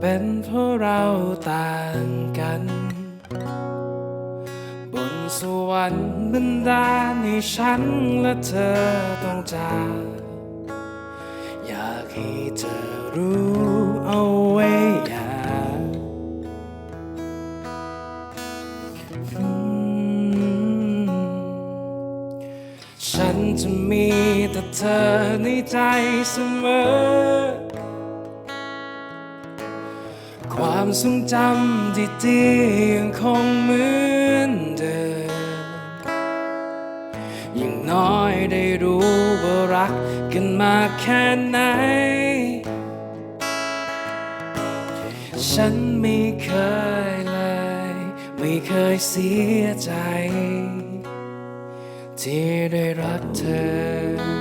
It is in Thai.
เป็นเพราะเราต่างกัน บนสวรรค์บันดาลให้ฉันและเธอต้องจากอยากให้เธอรู้เอาไว้อย่าฉันจะมีแต่เธอในใจเสมอ ความทรงจำดีๆยังคงเหมือนเดิมอย่งน้อยได้รู้ว่ารักกันมาแค่ไหน ฉันไม่เคยเลย ไม่เคยเสียใจ ที่ได้รักเธอ